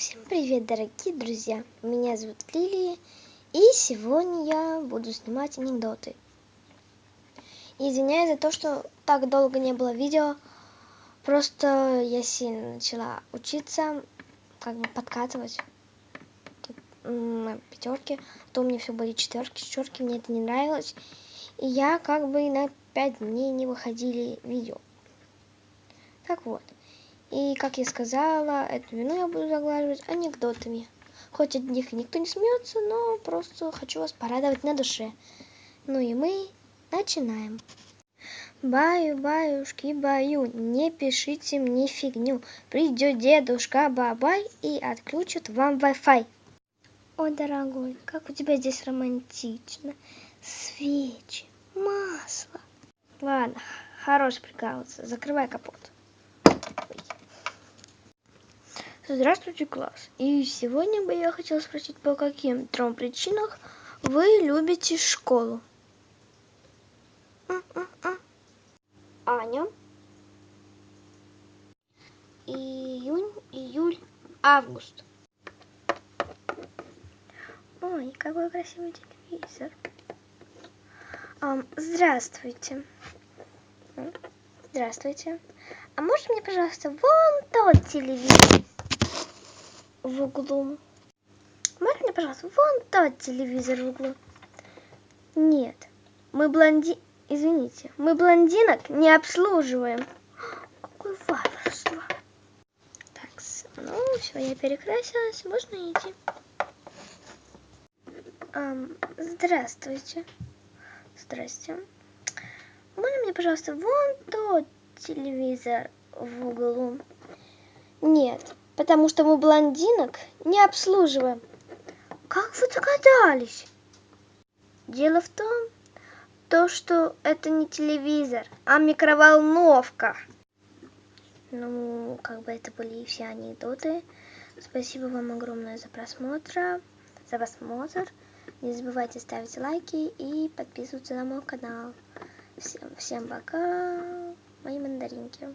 Всем привет, дорогие друзья! Меня зовут Лилия, и сегодня я буду снимать анекдоты. Извиняюсь за то, что так долго не было видео, просто я сильно начала учиться, как бы подкатывать на пятерке, а то у меня все были четверки, четверки, мне это не нравилось, и я как бы на пять дней не выходили видео. Так вот. И, как я сказала, эту вину я буду заглаживать анекдотами. Хоть от них никто не смеется, но просто хочу вас порадовать на душе. Ну и мы начинаем. Баю-баюшки, баю, не пишите мне фигню. Придет дедушка Бабай и отключит вам Wi-Fi. О, дорогой, как у тебя здесь романтично. Свечи, масло. Ладно, хорош прикалываться. Закрывай капот. Здравствуйте, класс! И сегодня бы я хотела спросить, по каким трем причинам вы любите школу? Аня. Июнь, июль, август. Ой, какой красивый телевизор. Здравствуйте. Здравствуйте. А можно мне, пожалуйста, вон тот телевизор? В углу. Можно пожалуйста, вон тот телевизор в углу? Нет, мы блонди... Извините, мы блондинок не обслуживаем. Какое варварство. Так, ну все, я перекрасилась, можно идти. Um, здравствуйте. Здрасте. Можно мне, пожалуйста, вон тот телевизор в углу? Нет, потому что мы блондинок не обслуживаем. Как вы догадались? Дело в том, то, что это не телевизор, а микроволновка. Ну, как бы это были все анекдоты. Спасибо вам огромное за просмотр. За просмотр. Не забывайте ставить лайки и подписываться на мой канал. Всем, всем пока, мои мандаринки.